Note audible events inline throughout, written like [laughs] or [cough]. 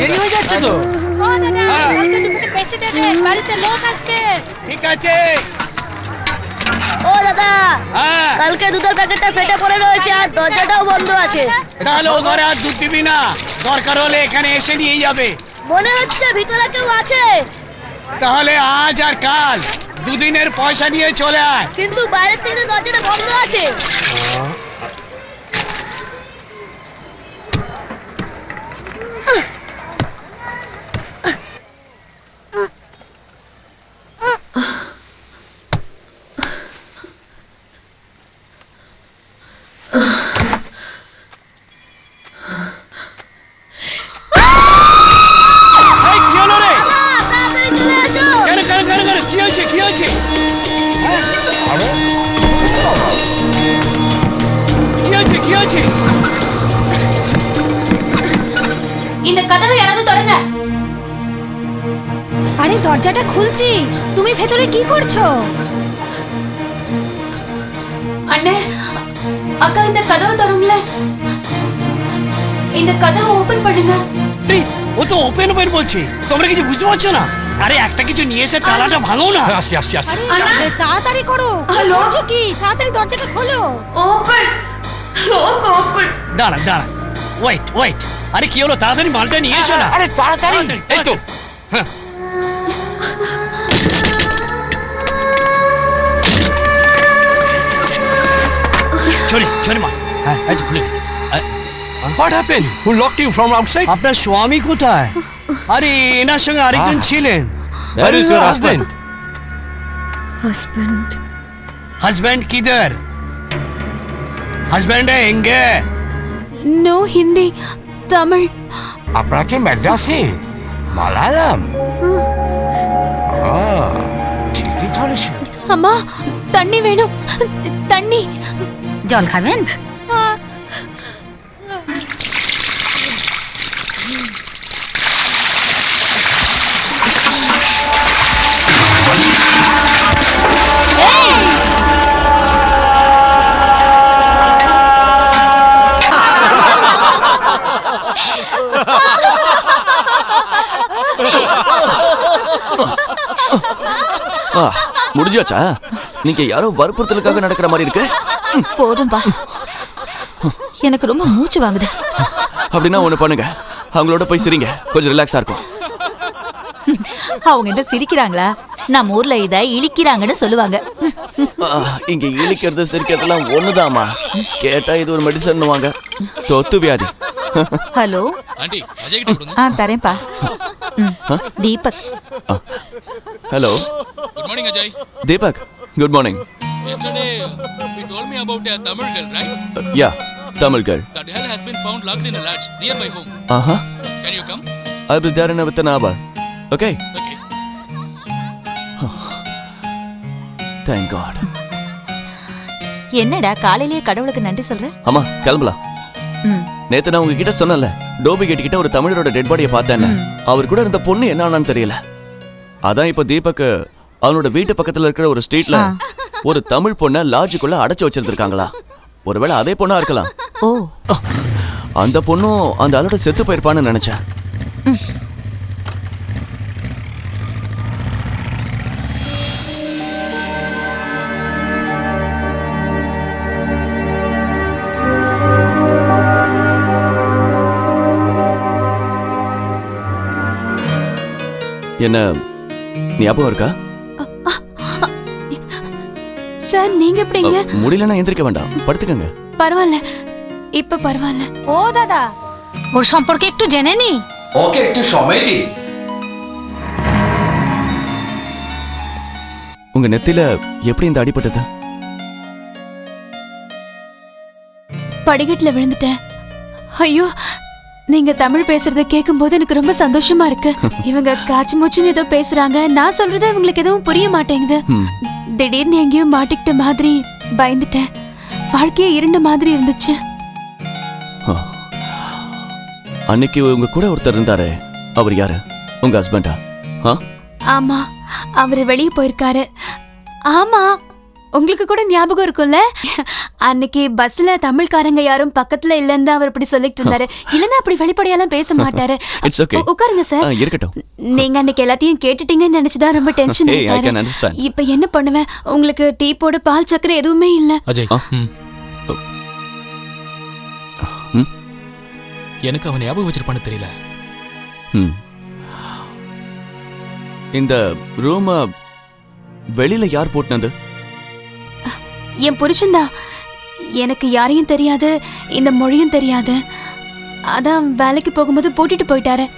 দেরি হয়ে যাচ্ছে তো? ও দাদা হ্যাঁ। বেশি বাড়িতে লোক আসবে। ঠিক আছে। ও দাদা হ্যাঁ। কালকে দুধের প্যাকেটটা ফেটে পড়ে রয়েছে আর দরজাটাও বন্ধ আছে। তাহলে ও ঘরে আর দুধ দিবি না। দরকার হলে এখানে এসে নিয়ে যাবে। মনে হচ্ছে ভিতরে কেউ আছে। তাহলে আজ আর কাল দুদিনের পয়সা নিয়ে চলে আয়। কিন্তু বাইরের থেকে দরজাটা বন্ধ আছে এই, কি হলো রে আ, তাড়াতাড়ি চলে এসো কেন কেন কেন কেন কি হয়েছে কি হয়েছে হ্যাঁ? কি হয়েছে কি হয়েছে இந்த கதவை யாராவது தொடங்க আরে দরজাটা খুলছি তুমি ভেতরে কি করছো அண்ணே அக்கா இந்த கதவை தொடங்கல இந்த கதவை ஓபன் பண்ணுங்க এই, ও তো ওপেন ওপেন বলছে তোমরা কিছু বুঝতে পারছো না আরে একটা কিছু নিয়ে এসে তালাটা ভাঙো না আসছি আসছি আসছি আরে তাড়াতাড়ি করো করছো কি তাড়াতাড়ি দরজাটা খোলো দাঁড়া দাঁড়া ওয়েট ওয়েট আরে কি হলো তাড়াতাড়ি মালটা নিয়ে এসো না আরে তাড়াতাড়ি এই তো হ্যাঁ। ছড়ি ছড়ি মা হ্যাঁ আচ্ছা ভুলে গেছি uh- what happen who locked you from outside আপনার স্বামী কোথায় আরে এনার সঙ্গে আরেকজন আহ। ছিলেন Where is your husband? Husband husband किधर हस्बैंड है एंगे நோ ஹிந்தி தமிழ் আপনারা কি ম্যাড্রাসে মালায়ালাম ও ঠিকই ধরেছ அம்மா தண்ணி வேணும் தண்ணி জল খাবেন ஆ, முடிஞ்சாச்சா நீங்க யாரோ வற்புறுத்தலுக்காக நடக்கிற மாதிரி இருக்கு போதும்பா. எனக்கு ரொம்ப மூச்சு வாங்குது. அப்படின்னா ஒண்ணு பண்ணுங்க. அவங்களோட போய் சிரிங்க. கொஞ்சம் ரிலாக்ஸா இருக்கும். அவங்க என்ன சிரிக்கிறாங்களா? நம்ம ஊர்ல இத இழிக்கிறாங்கன்னு சொல்லுவாங்க. இங்க இழிக்கிறது சிரிக்கிறதுலாம் ஒண்ணுதாம்மா. கேட்டா இது ஒரு மெடிசன் வாங்க தொத்து வியாதி. ஹலோ? ஆண்டி அஜய் கிட்ட கொடுங்க. ஆ தரேன்ப்பா. Deepak. Hello. Good morning Ajay. Deepak good morning yesterday you told me about a tamil girl right? Yeah Tamil girl that girl has been found locked in a lodge near my home. ஆஹா can you come? அது will there with an hour. Okay okay. Thank God என்னடா காலையிலேயே கடவுளுக்கு நன்றி சொல்ற? அம்மா கிளம்பலாம். ம். நேத்து நான் உங்ககிட்ட சொன்னல டோபி கேட் கிட்ட ஒரு தமிழரோட டெட் பாடியை பார்த்தேன்னு. அவர் கூட இருந்த பொண்ணு என்ன ஆனான்னு தெரியல. அதான் இப்ப தீபக் அவனோட வீட்டு பக்கத்துல இருக்கிற ஒரு ஸ்ட்ரீட்ல ஒரு தமிழ் பொண்ண லாட்ஜுக்குள்ள அடைச்சு வச்சிருந்திருக்காங்களா? ஒருவேளை அதே பொண்ணா இருக்கலாம். ஓ. அந்த பொண்ணும் அந்த ஆளோட செத்து போயிருப்பான்னு நினைச்சேன். என்ன ஞாபகம் இருக்கா? சார் நீங்க எப்படிங்க அ, முடியலன்னா எந்திரிக்க வேண்டாம் படுத்துக்கங்க பரவாயில்ல இப்ப பரவாயில்ல ও দাদা ওর সম্পর্কে একটু জেনে নি ওকে একটু সময় দিন உங்க நெத்தில எப்படி இந்த அடிபட்டது படிக்கட்டுல விழுந்துட்டேன் ஐயோ நீங்க தமிழ் பேசுறத கேட்கும்போது எனக்கு ரொம்ப சந்தோஷமா இருக்கு [laughs] இவங்க காச்சு மூச்சுன்னு ஏதோ பேசுறாங்க நான் சொல்றது இவங்களுக்கு எதுவும் புரிய மாட்டேங்குது ம். திடீர்னு எங்கேயோ மாட்டிக்கிட்ட மாதிரி பயந்துட்டேன். வாழ்க்கையே இருண்ட மாதிரி இருந்துச்சு. அன்னைக்கு உங்க கூட ஒருத்தர் இருந்தாரு. அவர் யாரு? உங்க ஹஸ்பண்டா ஆமா அவரு வெளியே போயிருக்காரு. ஆமா உங்களுக்கு கூட ஞாபகம் இருக்கும்ல? அன்னைக்கு பஸ்ல தமிழ்காரங்க யாரும் பக்கத்துல இல்லன்னு தான் அவர் இப்படி சொல்லிட்டு இருந்தாரு. [laughs] இல்லன்னா அப்படி வெளிப்படையெல்லாம் பேச மாட்டாரு. இட்ஸ் ஓகே உ- உட்காருங்க சார் இருக்கட்டும். நீங்க அன்னைக்கு எல்லாத்தையும் கேட்டுட்டீங்கன்னு நினைச்சுதான் ரொம்ப டென்ஷன் [laughs] ஆயிட்டாரு. இப்ப என்ன பண்ணுவேன்? உங்களுக்கு டீ போடு பால் சக்கரை எதுவுமே இல்ல? எனக்கு அவன் ஞாபகம் வச்சிருப்பான்னு தெரியல. இந்த ரூம வெளியில யார் போட்டுனது? என் புருஷன்தான் எனக்கு யாரையும் தெரியாது இந்த மொழியும் தெரியாது. அதான் வேலைக்கு போகும்போது பூட்டிட்டு போயிட்டாரு.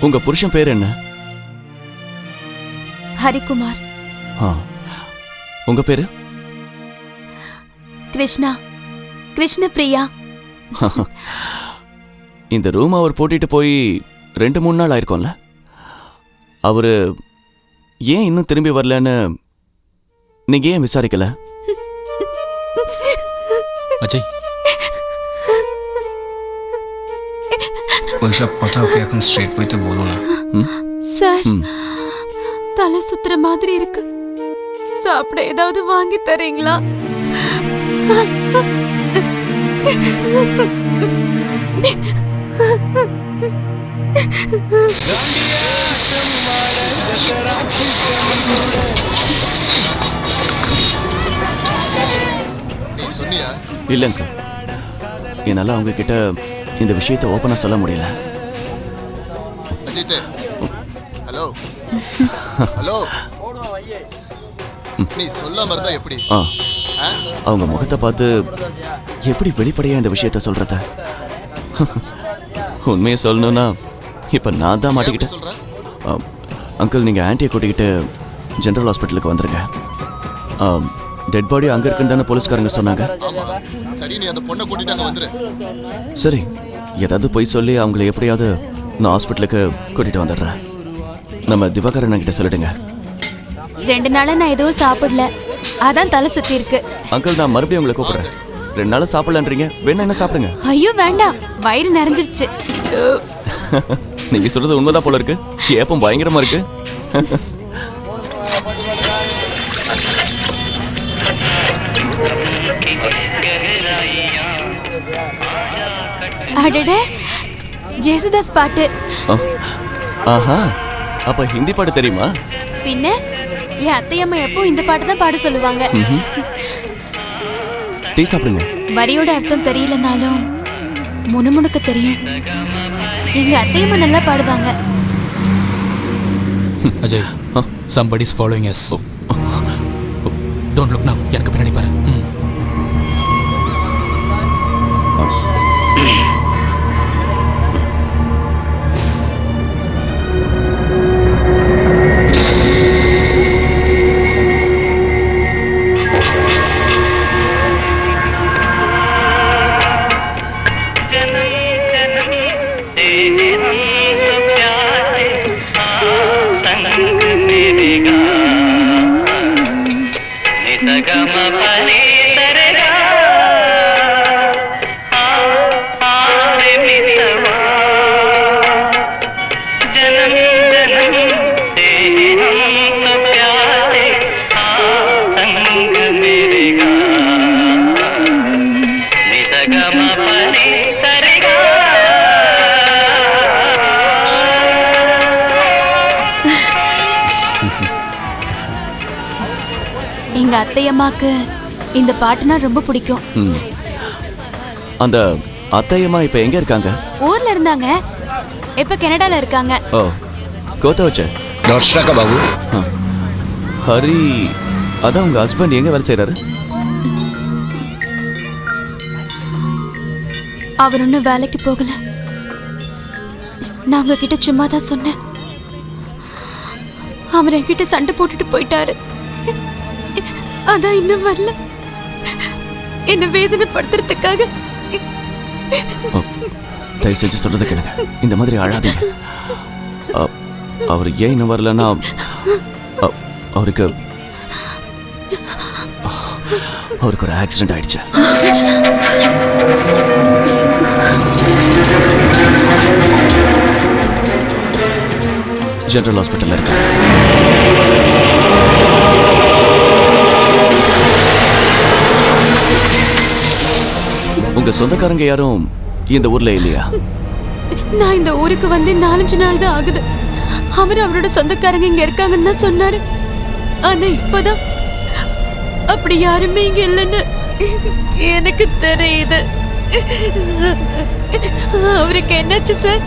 உங்க புருஷன் பேர் என்ன? ஹரிகுமார். ஆ. உங்க பேரு? கிருஷ்ணா. கிருஷ்ண பிரியா. இந்த ரூம் அவர் போட்டிட்டு போய் ரெண்டு மூணு நாள் ஆயிருக்கும்ல. அவரு ஏன் இன்னும் திரும்பி வரலன்னு நீங்க ஏன் விசாரிக்கல அஜய் ওইসব কথা ওকে এখন স্ট্রেট বইতে বলো না சார் ம். தலை சுத்துற மாதிரி இருக்கு சாப்பிட ஏதாவது வாங்கி தரீங்களா இல்லைங்க. என்னால அவங்க கிட்ட இந்த விஷயத்தை ஓப்பனா சொல்ல முடியல. அஜித் ஹலோ. ஹலோ. நீ சொல்லாம இருந்தா எப்படி? அவங்க முகத்தை பார்த்து எப்படி வெளிப்படையா இந்த விஷயத்த சொல்றத? உண்மையை சொல்லணும்னா இப்ப நான் தான் மாட்டிக்கிட்டேன். அங்கிள் நீங்க ஆன்ட்டியை கூட்டிக்கிட்டு ஜெனரல் ஹாஸ்பிட்டலுக்கு வந்துருங்க. டெட் பாடி அங்க இருக்குன்னு தானே போலீஸ்காரங்க சொன்னாங்க. சரி நீ அந்த பொண்ணை கூட்டிட்டு அங்க வந்துரு. சரி ஏதாவது போய் சொல்லி அவங்கள எப்படியாவது நான் ஹாஸ்பிட்டலுக்கு கூட்டிட்டு வந்துடுறேன். நம்ம திவாகரன் கிட்ட சொல்லிடுங்க. ரெண்டு நாளா நான் எதுவும் சாப்பிடல. அதான் தலை சுத்தி இருக்கு. அங்கிள் நான் மறுபடியும் உங்களை கூப்பிடுறேன். ரெண்டு நாளா சாப்பிடலன்றீங்க வேணா என்ன சாப்பிடுங்க. ஐயோ வேண்டாம். வயிறு நிறைஞ்சிருச்சு. [laughs] நீங்க சொல்றது உண்மைதான் போல இருக்கு. ஏப்பம் பயங்கரமா இருக்கு. அடடே ஜேசுதாஸ் பாட்டு. ஆஹா அப்ப ஹிந்தி பாட்டு தெரியுமா? பின்ன என் அத்தையம்மா எப்போ இந்த பாட்டு தான் பாட சொல்லுவாங்க. டீ சாப்பிடுங்க. வரியோட அர்த்தம் தெரியலனாலும் முணுமுணுக்க தெரியும். எங்க அத்தையம்மா நல்லா பாடுவாங்க. [laughs] Ajay somebody is following us. Don't look now. எனக்கு பின்னாடி பாரு. அத்தையம்மாக்கு இந்த பாட்டுனா ரொம்ப பிடிக்கும். ம். அந்த அத்தையம்மா இப்ப எங்க இருக்காங்க? ஊர்ல இருந்தாங்க. இப்ப கனடால இருக்காங்க. ஓ கோத்தவச்ச దర్శనక బాబు ஹரி அதான் உங்க ஹஸ்பண்ட் எங்க வேலை செய்கிறாரு அவர் ஒன்னும் வேலைக்கு போகல. நான் உங்ககிட்ட சும்மா தான் சொன்னேன். அவர் என்கிட்ட சண்டை போட்டுட்டு போயிட்டாரு. ஆனா இன்னும் வரல. என்ன வேதனைப்படுத்துறதுக்காக. ஓ, தயவு செஞ்சு சொல்றது கேளுங்க. இந்த மாதிரி அழாதீங்க. அவர் ஏன் இன்னும் வரலன்னா அவருக்கு அவருக்கு ஒரு ஆக்சிடென்ட் ஆயிடுச்சு. ஜென்ரல் ஹாஸ்பிட்டலில் இருக்கேன். உங்க சொந்தக்காரங்க யாரும் இந்த ஊர்ல இல்லையா நான் இந்த ஊருக்கு வந்து நாலஞ்சு நாள் தான் ஆகுது அவர் அவரோட சொந்தக்காரங்க இங்க இருக்காங்கன்னு தான் சொன்னாரு ஆனா இப்பதான் அப்படி யாருமே இங்க இல்லைன்னு எனக்கு தெரியுது அவருக்கு என்னாச்சு சார்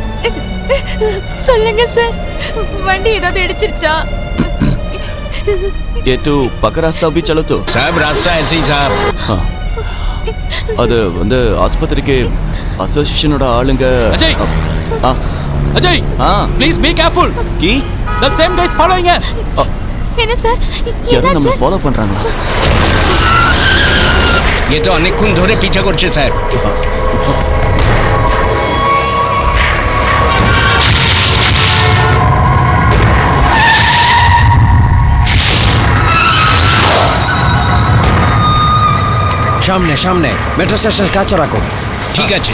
சொல்லுங்க சார் வண்டி ஏதாவது இடிச்சிருச்சா ये तो पका रास्ता भी चलो तो साहब रास्ता ऐसे ही साहब ஆ. அது வந்து ஆஸ்பத்திரிக்கு அசோசியேஷனோட ஆளுங்க அஜய்! ஆ அஜய் ஆ please be careful Ki the same guys following us என்ன சார் யாரும் என்னாச்சு நம்ம ஃபாலோ பண்றாங்களா ये तो অনেকক্ষণ ধরে পিছা করছে স্যার সামনে সামনে। মেট্রো স্টেশন কাছে রাখো। ঠিক আছে।